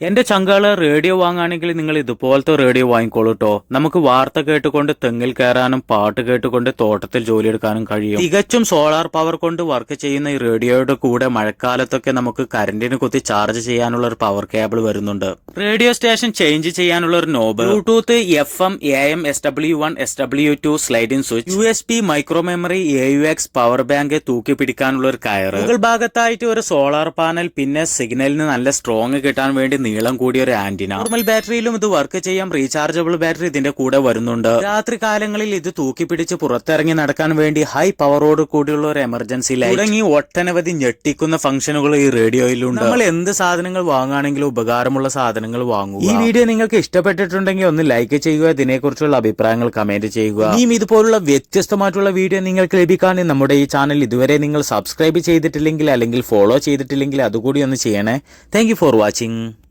എന്റെ ചങ്കാൾ റേഡിയോ വാങ്ങുകയാണെങ്കിൽ നിങ്ങൾ ഇതുപോലത്തെ റേഡിയോ വാങ്ങിക്കോളൂ കേട്ടോ നമുക്ക് വാർത്ത കേട്ടുകൊണ്ട് തെങ്ങിൽ കയറാനും പാട്ട് കേട്ടുകൊണ്ട് തോട്ടത്തിൽ ജോലിയെടുക്കാനും കഴിയും. തികച്ചും സോളാർ പവർ കൊണ്ട് വർക്ക് ചെയ്യുന്ന ഈ റേഡിയോയുടെ കൂടെ മഴക്കാലത്തൊക്കെ നമുക്ക് കരണ്ടിന് കുത്തി ചാർജ് ചെയ്യാനുള്ള ഒരു പവർ കേബിൾ വരുന്നുണ്ട്. റേഡിയോ സ്റ്റേഷൻ ചേഞ്ച് ചെയ്യാനുള്ള ഒരു knob. Bluetooth F M A M S W one S W two sliding switch U S P micro memory A U X power bank തൂക്കി പിടിക്കാനുള്ള ഒരു കയറ്. മുകൾ ഭാഗത്തായിട്ട് ഒരു സോളാർ പാനൽ പിന്നെ സിഗ്നലിന് നല്ല സ്ട്രോങ് കിട്ടാൻ വേണ്ടി നീളം കൂടിയ ഒരു ആന്റിന. നോർമൽ ബാറ്ററിയിലും ഇത് വർക്ക് ചെയ്യാം. റീചാർജബിൾ ബാറ്ററി ഇതിന്റെ കൂടെ വരുന്നുണ്ട്. രാത്രി കാലങ്ങളിൽ ഇത് തൂക്കി പിടിച്ച് പുറത്തിറങ്ങി നടക്കാൻ വേണ്ടി ഹൈ പവറോട് കൂടിയുള്ള ഒരു എമർജൻസി ലൈറ്റ് തുടങ്ങി ഒട്ടനവധി ഞെട്ടിക്കുന്ന ഫംഗ്ഷനുകൾ ഈ റേഡിയോയിലുണ്ട് നമ്മൾ എന്ത് സാധനങ്ങൾ വാങ്ങുകയാണെങ്കിലും ഉപകാരമുള്ള സാധനങ്ങൾ വാങ്ങുക. ഈ വീഡിയോ നിങ്ങൾക്ക് ഇഷ്ടപ്പെട്ടിട്ടുണ്ടെങ്കിൽ ഒന്ന് ലൈക്ക് ചെയ്യുക ഇതിനെക്കുറിച്ചുള്ള അഭിപ്രായങ്ങൾ കമന്റ് ചെയ്യുക. ഇനിയും ഇതുപോലുള്ള വ്യത്യസ്തമായിട്ടുള്ള വീഡിയോ നിങ്ങൾക്ക് ലഭിക്കാൻ നമ്മുടെ ഈ ചാനൽ ഇതുവരെ നിങ്ങൾ സബ്സ്ക്രൈബ് ചെയ്തിട്ടില്ലെങ്കിൽ അല്ലെങ്കിൽ ഫോളോ ചെയ്തിട്ടില്ലെങ്കിൽ അതുകൂടി ഒന്ന് ചെയ്യണേ. Thank for watching